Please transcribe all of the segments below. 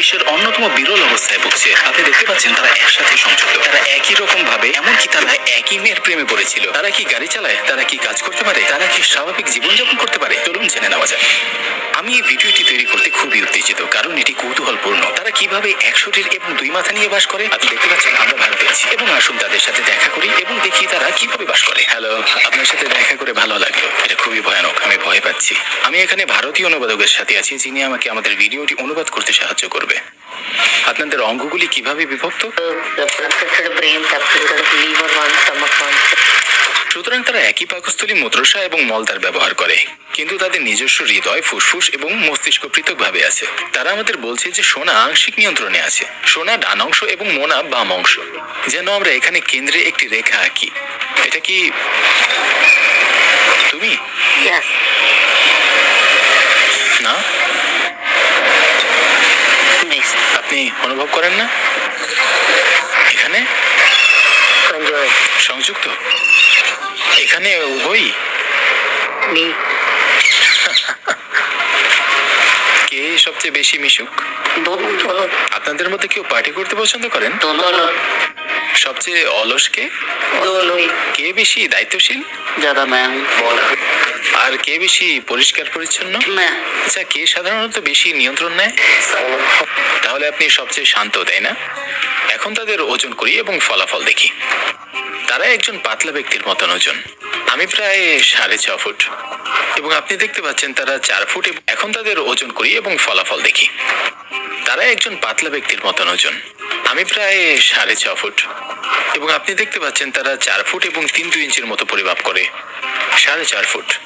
বিশ্বের অন্যতম বিরল অবস্থায় ভুগছে। আপনি দেখতে পাচ্ছেন তারা একসাথে সংযুক্ত। তারা একই রকম ভাবে, এমনকি তারা একই মেয়ের প্রেমে পড়েছিল। তারা কি গাড়ি চালায়? তারা কি কাজ করতে পারে? তারা কি স্বাভাবিক জীবনযাপন করতে পারে? চলুন জেনে নেওয়া যাক। আমি এই ভিডিওটি তৈরি করতে খুবই উত্তেজিত, কারণ এটি কৌতূহলপূর্ণ। তারা কীভাবে এক শরীর এবং দুই মাথা নিয়ে বাস করে? আপনি দেখতে পাচ্ছেন আমরা ভারতে আছি। এবং আসুন তাদের সাথে দেখা করি এবং দেখি তারা কীভাবে বাস করে। হ্যালো আপনার সাথে দেখা করে ভালো লাগল। এটা খুবই ভয়ানক, আমি ভয় পাচ্ছি। আমি এখানে ভারতীয় অনুবাদকের সাথে আছি, যিনি আমাকে আমাদের ভিডিওটি অনুবাদ করতে সাহায্য করবে আপনাদের অঙ্গগুলি কীভাবে বিভক্ত. সুতরাং তারা একই পাকস্থলী মূত্রসা এবং মলদার ব্যবহার করে, কিন্তু তাদের নিজস্ব হৃদয়, ফুসফুস এবং মস্তিষ্ক পৃথকভাবে আছে। তারা আমাদের বলছে যে সোনা আংশিক নিয়ন্ত্রণে আছে। সোনা ডান অংশ এবং মোনা বাম অংশ। যেন আমরা এখানে কেন্দ্রে একটি রেখা আঁকি। এটা কি তুমি? অনুভব করেন না? এখানে? সংযুক্ত? এখানে উভয় কে সবচেয়ে বেশি মিশুক? আপনাদের মধ্যে কেউ পার্টি করতে পছন্দ করেন? সবচেয়ে অলস কে? কে বেশি দায়িত্বশীল? যারা ম্যাম। আর কে বেশি পরিষ্কার পরিচ্ছন্ন? আচ্ছা কে সাধারণত বেশি নিয়ন্ত্রণ নেয়? তাহলে আপনি সবচেয়ে শান্ত তাই না? এখন তাদের ওজন করি এবং ফলাফল দেখি। তারা একজন পাতলা ব্যক্তির মতন ওজন। আমি প্রায় সাড়ে ছ ফুট। এবং আপনি দেখতে পাচ্ছেন তারা চার ফুট এখন তাদের ওজন করি এবং ফলাফল দেখি। তারা একজন পাতলা ব্যক্তির মতন ওজন। আমি প্রায় সাড়ে ছ ফুট। এবং আপনি দেখতে পাচ্ছেন তারা চার ফুট এবং তিন দুই ইঞ্চির মতো পরিমাপ করে। সাড়ে চার ফুট।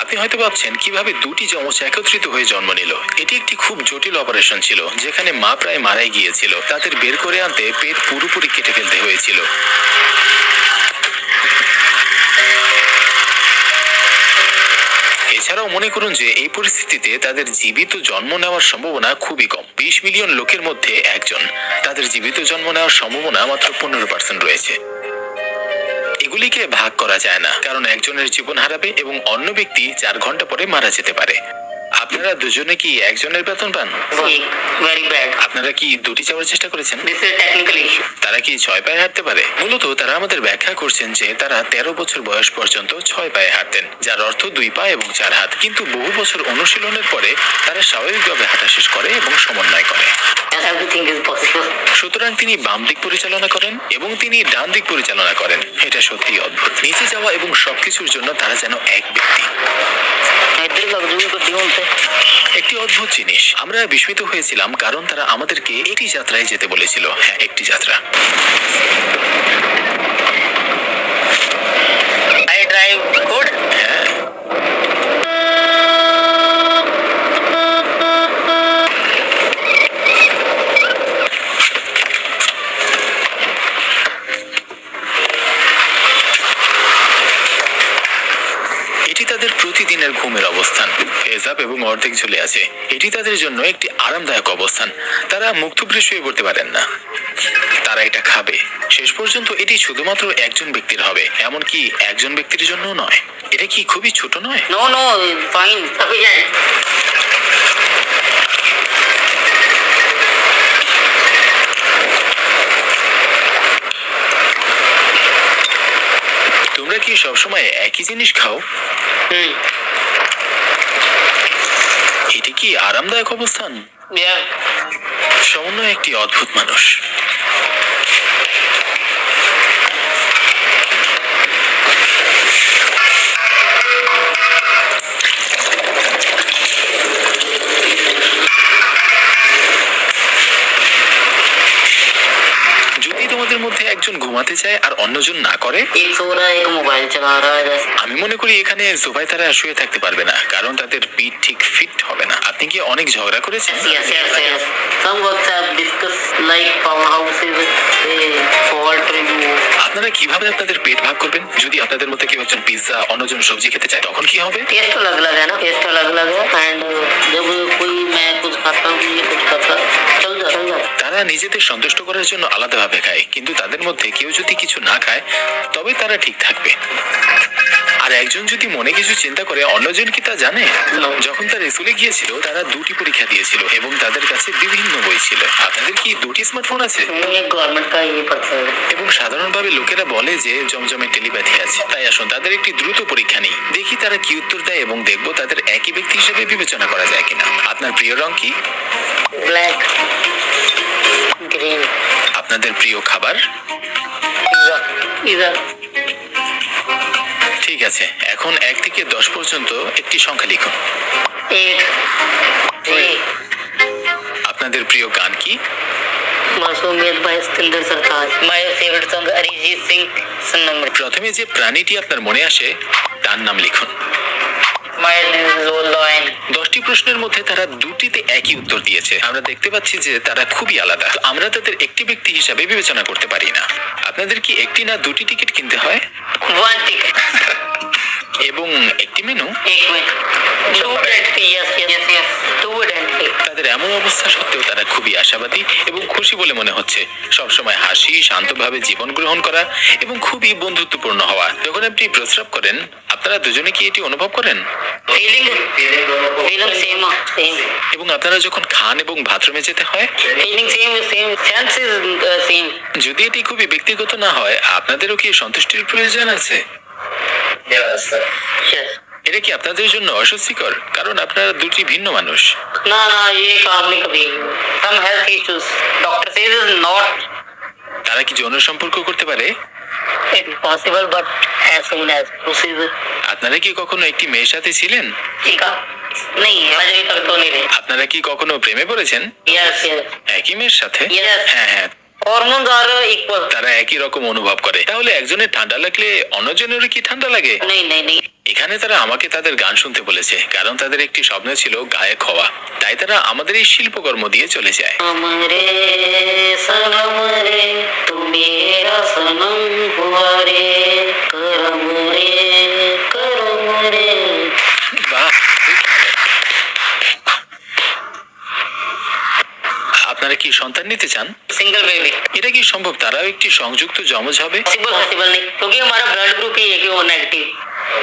আপনি হয়তো ভাবছেন, কীভাবে দুটি যমজ একত্রিত হয়ে জন্ম নিল? এটি একটি খুব জটিল অপারেশন ছিল, যেখানে মা প্রায় মারাই গিয়েছিল। তাদের বের করে আনতে পেট পুরোপুরি কেটে ফেলতে হয়েছিল। এছাড়াও মনে করুন যে এই পরিস্থিতিতে তাদের জীবিত জন্ম নেওয়ার সম্ভাবনা খুবই কম। বিশ মিলিয়ন লোকের মধ্যে একজন। তাদের জীবিত জন্ম নেওয়ার সম্ভাবনা মাত্র পনেরো পার্সেন্ট রয়েছে। এগুলিকে ভাগ করা যায় না, কারণ একজনের জীবন হারাবে এবং অন্য ব্যক্তি চার ঘণ্টা পরে মারা যেতে পারে। আপনারা দুজনে কি একজনের বেতন পান? আপনারা কি দুটি যাওয়ার চেষ্টা করেছেন? তারা কি ছয় পায়ে হাঁটতে পারে? মূলত তারা আমাদের ব্যাখ্যা করছেন যে তারা তেরো বছর বয়স পর্যন্ত ছয় পায়ে হাঁটতেন যার অর্থ দুই পা এবং চার হাত। কিন্তু বহু বছর অনুশীলনের পরে তারা স্বাভাবিকভাবে হাঁটা শেষ করে এবং সমন্বয় করে. সুতরাং তিনি বাম দিক পরিচালনা করেন এবং তিনি ডান দিক পরিচালনা করেন। এটা সত্যি অদ্ভুত। নিচে যাওয়া এবং সবকিছুর জন্য তারা যেন এক ব্যক্তি। একটি অদ্ভুত জিনিস। আমরা বিস্মিত হয়েছিলাম কারণ তারা আমাদেরকে একটি যাত্রায় যেতে বলেছিল। হ্যাঁ একটি যাত্রা। এটি তাদের প্রতিদিনের ঘুমের অবস্থান। হেজাব এবং অর্ধেক ঝুলে আছে। এটি তাদের জন্য একটি আরামদায়ক অবস্থান। তারা মুক্তভ্রে শুয়ে পড়তে পারেন না। তারা এটা খাবে। শেষ পর্যন্ত এটি শুধুমাত্র একজন ব্যক্তির হবে এমনকি একজন ব্যক্তির জন্য নয়। এটা কি খুবই ছোট নয়? No, fine. Sufficient. তোমরা কি সবসময় একই জিনিস খাও? কি আরামদায়ক অবস্থান. সমন্বয় একটি অদ্ভুত মানুষ একজন ঘুমাতে চায় আর অন্যজন না করে एक सो रहा है एक मोबाइल चला रहा है जैसे আমি মনে করি এখানে জোবাই তারা শুয়ে থাকতে পারবে না কারণ তাদের পিঠ ঠিক ফিট হবে না আপনি কি অনেক ঝগড়া করেছেন Yes, yes, yes. Some WhatsApp discuss like powerhouses, a fault review. আপনারা কিভাবে আপনাদের পেট ভাগ করবেন যদি আপনাদের মধ্যে কেউ একজন পিৎজা অন্যজন সবজি খেতে চায় তখন কি হবে टेस्ट अलग अलग है ना टेस्ट अलग अलग है एंड जब कोई मैं कुछ खाता हूँ ये कुछ खाता चल जा चल जा তারা নিজেদের সন্তুষ্ট করার জন্য আলাদাভাবে খায় কিন্তু তাদের মধ্যে কেউ যদি কিছু না খায় তবে তারা ঠিক থাকবে। আর একজন যদি মনে কিছু চিন্তা করে অন্যজন কি তা জানে? যখন তারা স্কুলে গিয়েছিল তারা দুটি পরীক্ষা দিয়েছিল এবং তাদের কাছে বিভিন্ন বই ছিল। আপনাদের কি দুটি স্মার্টফোন আছে? এবং সাধারণভাবে লোকেরা বলে যে জমজমে টেলিপ্যাথি আছে। তাই আসুন তাদের একটি দ্রুত পরীক্ষা নেই। দেখি তারা কি উত্তর দেয় এবং দেখব তাদের একই ব্যক্তি হিসেবে বিবেচনা করা যায় কিনা। আপনার প্রিয় রং কি? ব্ল্যাক গ্রিন আপনাদের প্রিয় খাবার? পিজা পিজা ঠিক আছে এখন এক থেকে দশ পর্যন্ত একটি সংখ্যা লিখুন। আপনাদের প্রিয় গান কি? প্রথমে যে প্রাণীটি আপনার মনে আসে তার নাম লিখুন। দশটি প্রশ্নের মধ্যে তারা দুটিতে একই উত্তর দিয়েছে। আমরা দেখতে পাচ্ছি যে তারা খুবই আলাদা। আমরা তাদের একটি ব্যক্তি হিসাবে বিবেচনা করতে পারি না। আপনাদের কি একটি না দুটি টিকিট কিনতে হয়? এবং একটি মেনু তাদের এমন অবস্থা সত্ত্বেও তারা খুবই আশাবাদী এবং খুশি বলে মনে হচ্ছে। সবসময় হাসি শান্তভাবে জীবন গ্রহণ করা এবং খুবই বন্ধুত্বপূর্ণ হওয়া। যখন আপনি প্রস্রাব করেন আপনারা দুজনে কি এটি অনুভব করেন फीलिंग फीलिंग सेम सेम এবং আপনারা যখন খান এবং বাথরুমে যেতে হয় feeling same same sense is same যদি এটি খুবই ব্যক্তিগত না হয় আপনাদেরও কি সন্তুষ্টির প্রয়োজন আছে यस এটা কি আপনাদের জন্য অস্বস্তিকর কারণ আপনারা দুটি ভিন্ন মানুষ ना ना ये काम नहीं कभी some health issues doctor says is not তারা কি যৌন সম্পর্ক করতে পারে possible but as soon as procedure আপনারা কি কখনো একটি মেয়ের সাথে ছিলেন? আপনারা কি কখনো প্রেমে পড়েছেন? একই মেয়ের সাথে? হ্যাঁ হ্যাঁ। তারা একই রকম অনুভব করে। তাহলে একজনের ঠান্ডা লাগলে অন্যজনের কি ঠান্ডা লাগে? এখানে তারা আমাকে তাদের গান শুনতে বলেছে কারণ তাদের একটি স্বপ্ন ছিল গায়ক হওয়া। তাই তারা আমাদের এই শিল্পকর্ম দিয়ে চলে যায়। তুমি सनम रे तू मेरा सनम हुआ रे करम रे करम रे বাহ খুব ভালো। আপনারা কি সন্তান নিতে চান सिंगल बेबी এটা কি সম্ভব তারাও একটি সংযুক্ত যমজ হবে पॉसिबल पॉसिबल नहीं क्योंकि हमारा ब्लड ग्रुप ही एक ही वो नेगेटिव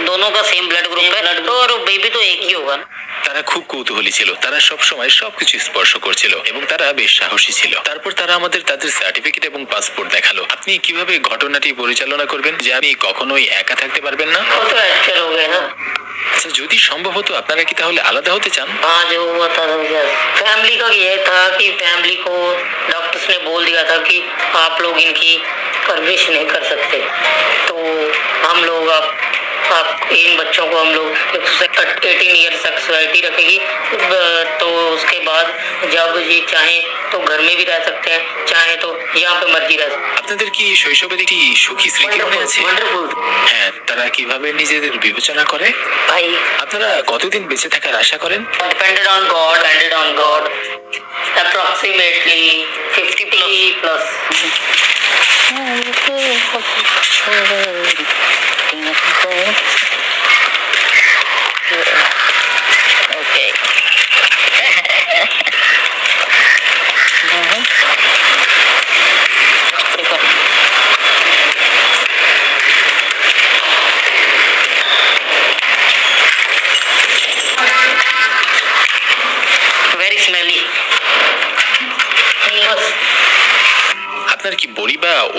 दोनों का सेम ब्लड ग्रुप है तो और बेबी तो एक ही होगा ना তারা খুব কৌতূহলী ছিল তারা সব সময় সবকিছু স্পর্শ করছিল এবং তারা বেশ সাহসী ছিল তারপর তারা আমাদের তাদের সার্টিফিকেট এবং পাসপোর্ট দেখালো আপনি কিভাবে ঘটনাটি পরিচালনা করবেন যে আপনি কখনোই একা থাকতে পারবেন না वो तो एक्चर हो गया ना আচ্ছা যদি সম্ভব হতো আপনারা কি তাহলে আলাদা হতে চান हाँ जो हुआ था फैमिली का ये था कि फैमिली को डॉक्टर्स ने बोल दिया था कि आप लोग इनकी परवरिश नहीं कर सकते तो हम लोग आप आप इन बच्चों को हम लोग एटीन ईयर तक सोसाइटी रखेगी ब- तो उसके बाद जब ये चाहें तो घर में भी रह सकते हैं चाहे तो यहाँ पे मर्जी रह सकते আপনাদের কি শৈশবের একটি সুখী স্মৃতি মনে আছে वंडरफुल হ্যাঁ তারা কিভাবে নিজেদের বিবেচনা করে भाई আপনারা কতদিন বেঁচে থাকার আশা করেন depended on God, depended on God. Approximately 50 plus. Okay.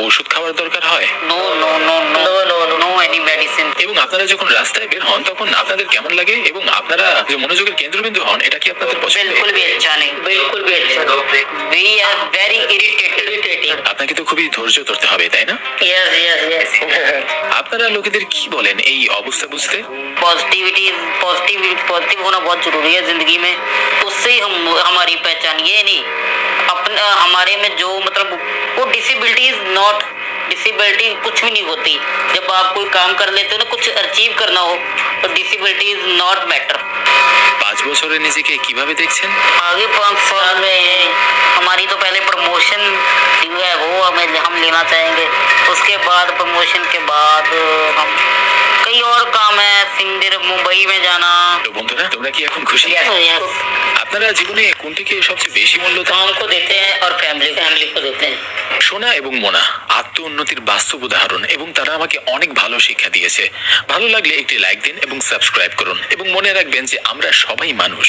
ওষুধ খাওয়ার দরকার হয় No, no, no, no, no, no, no, any medicine. এবং আপনারা যখন রাস্তায় বের হন তখন আপনাদের কেমন লাগে এবং আপনারা যে মনোযোগের কেন্দ্রবিন্দু হন এটা কি আপনাদের পছন্দ बिल्कुल भी अच्छा नहीं बिल्कुल भी अच्छा we are very irritated irritating আপনাকে তো খুবই ধৈর্য ধরতে হবে তাই না यस यस यस আপনারা লোকেদের কি বলেন এই অবস্থা বুঝতে पॉजिटिविटी पॉजिटिव पॉजिटिव होना बहुत जरूरी है जिंदगी में उससे ही हम हमारी पहचान ये नहीं अपने हमारे में जो मतलब वो डिसेबिलिटी इज नॉट डिसेबिलिटी कुछ भी नहीं होती जब आप कोई काम कर लेते हो ना कुछ अचीव करना हो तो डिसेबिलिटी इज नॉट मैटर পাঁচ বছরে নিজেকে কিভাবে দেখছেন आगे पाँच साल में हमारी तो पहले प्रमोशन जो है वो हमें हम लेना चाहेंगे उसके बाद प्रमोशन के बाद हम कई और काम है सिंगर मुंबई में जाना তো বন্ধুরা তোমরা কি এখন খুশি Yes, yes. আপনি আপনারা জীবনে কোনটিকে সবচেয়ে বেশি মূল্য দেন काम को देते हैं और फैमिली फैमिली को देते हैं সোনা এবং মোনা আত্ম উন্নতির বাস্তব উদাহরণ এবং তারা আমাকে অনেক ভালো শিক্ষা দিয়েছে ভালো লাগলে একটি লাইক দিন এবং সাবস্ক্রাইব করুন এবং মনে রাখবেন যে আমরা সবাই মানুষ